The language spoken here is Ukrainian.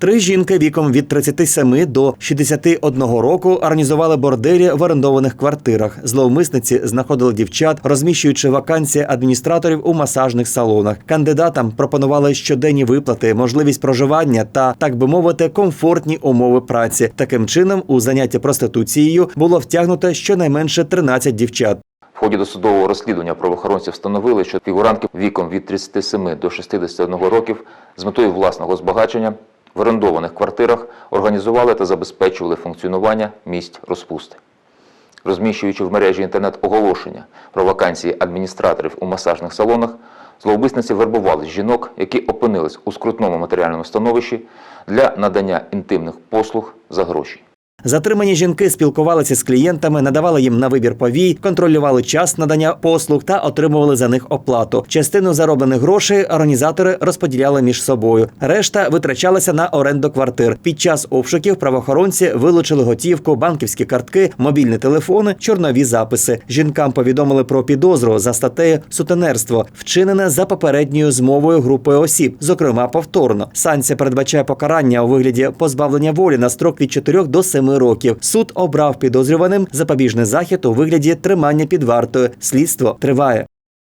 Три жінки віком від 37 до 61 року організували борделі в орендованих квартирах. Зловмисниці знаходили дівчат, розміщуючи вакансії адміністраторів у масажних салонах. Кандидатам пропонували щоденні виплати, можливість проживання та, так би мовити, комфортні умови праці. Таким чином, у заняття проституцією було втягнуто щонайменше 13 дівчат. В ході досудового розслідування правоохоронці встановили, що фігурантки віком від 37 до 61 років з метою власного збагачення в орендованих квартирах організували та забезпечували функціонування місць розпусти. Розміщуючи в мережі інтернет оголошення про вакансії адміністраторів у масажних салонах, зловмисниці вербували жінок, які опинились у скрутному матеріальному становищі для надання інтимних послуг за гроші. Затримані жінки спілкувалися з клієнтами, надавали їм на вибір повій, контролювали час надання послуг та отримували за них оплату. Частину зароблених грошей організатори розподіляли між собою. Решта витрачалася на оренду квартир. Під час обшуків правоохоронці вилучили готівку, банківські картки, мобільні телефони, чорнові записи. Жінкам повідомили про підозру за статтею сутенерство, вчинене за попередньою змовою групою осіб, зокрема повторно. Санкція передбачає покарання у вигляді позбавлення волі на строк від 4 до 7 років. Суд обрав підозрюваним запобіжний захід у вигляді тримання під вартою. Слідство триває.